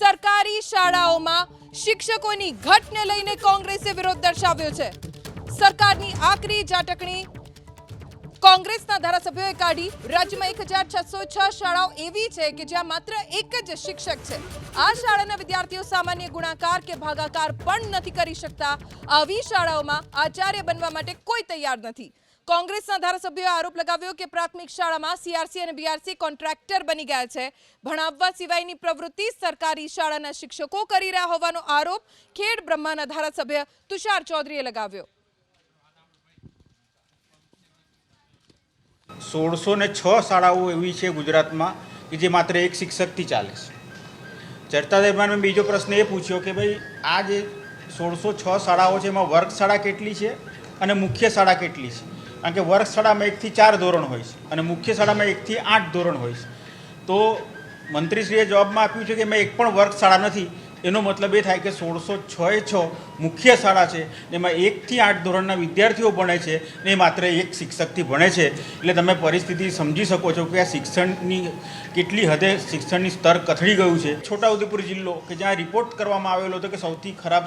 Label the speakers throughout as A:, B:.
A: સરકારી શાળાઓમાં શિક્ષકોની ઘટને લઈને કોંગ્રેસે વિરોધ દર્શાવ્યો છે. સરકારની આકરી ઝાટકણી કોંગ્રેસના ધારાસભ્યોએ કાઢી. રાજ્યમાં એક હજાર છસો છ શાળાઓ એવી છે કે જ્યાં માત્ર એક જ શિક્ષક છે. આ શાળાના વિદ્યાર્થીઓ સામાન્ય ગુણાકાર કે ભાગાકાર પણ નથી કરી શકતા. આવી શાળાઓમાં આચાર્ય બનવા માટે કોઈ તૈયાર નથી. કોંગ્રેસના ધારાસભ્યોએ આરોપ લગાવ્યો કે પ્રાથમિક શાળામાં સીઆરસી અને બીઆરસી કોન્ટ્રાક્ટર બની ગયા છે. ભણાવવા સિવાયની પ્રવૃત્તિ સરકારી શાળાના શિક્ષકો કરી રહ્યા હોવાનો આરોપ ખેડ બ્રહ્માના ધારાસભ્ય તુષાર ચૌધરીએ લગાવ્યો.
B: સોળસો ને છ શાળાઓ એવી છે ગુજરાતમાં કે જે માત્ર એક શિક્ષકથી ચાલે છે. ચર્ચા દરમિયાન મેં બીજો પ્રશ્ન એ પૂછ્યો કે ભાઈ, આ જે સોળસો છ શાળાઓ છે, એમાં વર્ગ શાળા કેટલી છે અને મુખ્ય શાળા કેટલી છે? કારણ કે વર્ગ શાળામાં એકથી ચાર ધોરણ હોય છે અને મુખ્ય શાળામાં એકથી આઠ ધોરણ હોય છે. તો મંત્રીશ્રીએ જવાબમાં આપ્યું છે કે મેં એક પણ વર્ગ શાળા નથી. એનો મતલબ એ થાય કે સોળસો છ એ છ મુખ્ય શાળા છે એમાં એકથી આઠ ધોરણના વિદ્યાર્થીઓ ભણે છે ને માત્ર એક શિક્ષકથી ભણે છે. એટલે તમે પરિસ્થિતિ સમજી શકો છો કે આ શિક્ષણની કેટલી હદે શિક્ષણની સ્તર કથળી ગયું છે. છોટાઉદેપુર જિલ્લો કે જ્યાં રિપોર્ટ કરવામાં આવેલો હતો કે સૌથી ખરાબ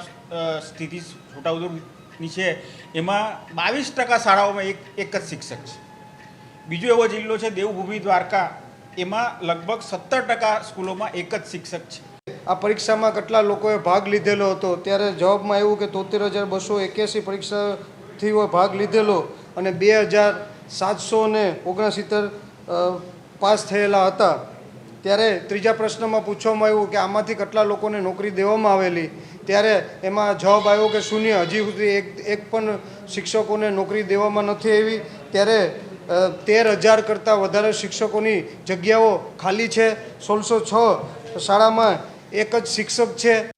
B: સ્થિતિ સ્થિતિ છોટાઉદેપુરની છે. એમાં બાવીસ ટકા શાળાઓમાં એક એક જ શિક્ષક છે. બીજો એવો જિલ્લો છે, દેવભૂમિ દ્વારકા. એમાં લગભગ સત્તર ટકા સ્કૂલોમાં એક જ શિક્ષક છે.
C: આ પરીક્ષામાં કેટલા લોકોએ ભાગ લીધેલો હતો? ત્યારે જવાબમાં એવું કે તોતેર હજાર બસો એક્યાસી પરીક્ષાથી ભાગ લીધેલો અને બે હજાર સાતસો ને ઓગણસિત્તેર પાસ થયેલા હતા. ત્યારે ત્રીજા પ્રશ્નમાં પૂછવામાં આવ્યું કે આમાંથી કેટલા લોકોને નોકરી દેવામાં આવેલી? ત્યારે એમાં જવાબ આવ્યો કે શૂન્ય. હજી સુધી એક એક પણ શિક્ષકોને નોકરી દેવામાં નથી આવી. ત્યારે તેર હજાર કરતાં વધારે શિક્ષકોની જગ્યાઓ ખાલી છે. સોળસો છ શાળામાં એક જ શિક્ષક છે.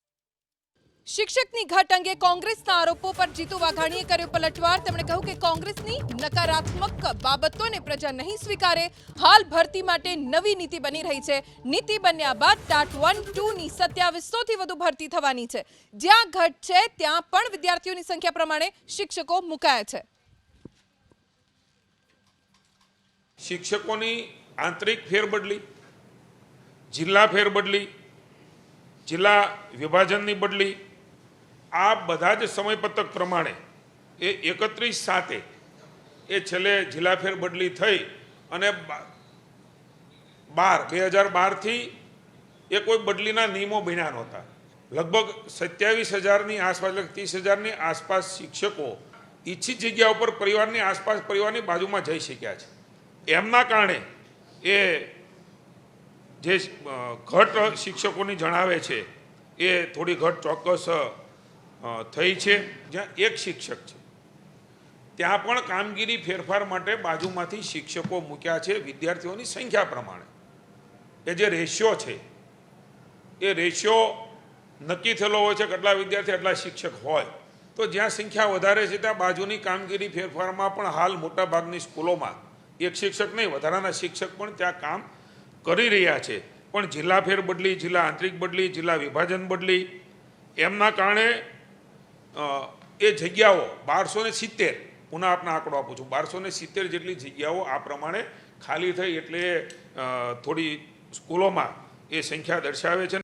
A: શિક્ષકની ઘટ અંગે કોંગ્રેસના આરોપો પર જીતુ વાઘાણીએ કર્યો પલટવાર. તેમણે કહ્યું કે કોંગ્રેસની નકારાત્મક બાબતોને પ્રજા નહીં સ્વીકારે. હાલ ભરતી માટે નવી નીતિ બની રહી છે. નીતિ બન્યા બાદ ટાટ વન ટુ ની સત્યાવીસોથી વધુ ભરતી થવાની છે. જ્યાં ઘટ છે, ત્યાં પણ વિદ્યાર્થીઓની સંખ્યા પ્રમાણે શિક્ષકો મુકાયા છે.
D: શિક્ષકોની આંતરિક ફેરબદલી, જિલ્લા ફેરબદલી, જિલ્લા વિભાજનની બદલી આ બધા જ સમયપત્રક પ્રમાણે એ એકત્રીસ સાતે એ છેલ્લે જિલ્લાફેર બદલી થઈ અને બાર, બે હજાર બારથી એ કોઈ બદલીના નિયમો બન્યા નહોતા. લગભગ સત્યાવીસ હજારની આસપાસ ત્રીસ હજારની આસપાસ શિક્ષકો ઈચ્છિત જગ્યા ઉપર પરિવારની આસપાસ પરિવારની બાજુમાં જઈ શક્યા છે. એમના કારણે એ જે ઘટ શિક્ષકોની જણાવે છે, એ થોડી ઘટ ચોક્કસ થઈ છે, જ્યાં એક શિક્ષક છે. ત્યાં પણ કામગીરી ફેરફાર માટે બાજુમાંથી શિક્ષકો મૂક્યા છે વિદ્યાર્થીઓની સંખ્યા પ્રમાણે. એ જે રેશિયો છે, એ રેશિયો નક્કી થયેલો હોય છે કેટલા વિદ્યાર્થી એટલા શિક્ષક હોય. તો જ્યાં સંખ્યા વધારે છે ત્યાં બાજુની કામગીરી ફેરફારમાં પણ હાલ મોટાભાગની સ્કૂલોમાં એક શિક્ષક નહીં, વધારાના શિક્ષક પણ ત્યાં કામ કરી રહ્યા છે. પણ જિલ્લા ફેરબદલી જિલ્લા આંતરિક બદલી, જિલ્લા વિભાજન બદલી, એમના કારણે એ જગ્યાઓ બારસો ને સિત્તેર, પુનઃ આપને આંકડો આપું છું બારસો ને સિત્તેર જેટલી જગ્યાઓ આ પ્રમાણે ખાલી થઈ એટલે થોડી સ્કૂલોમાં એ સંખ્યા દર્શાવે છે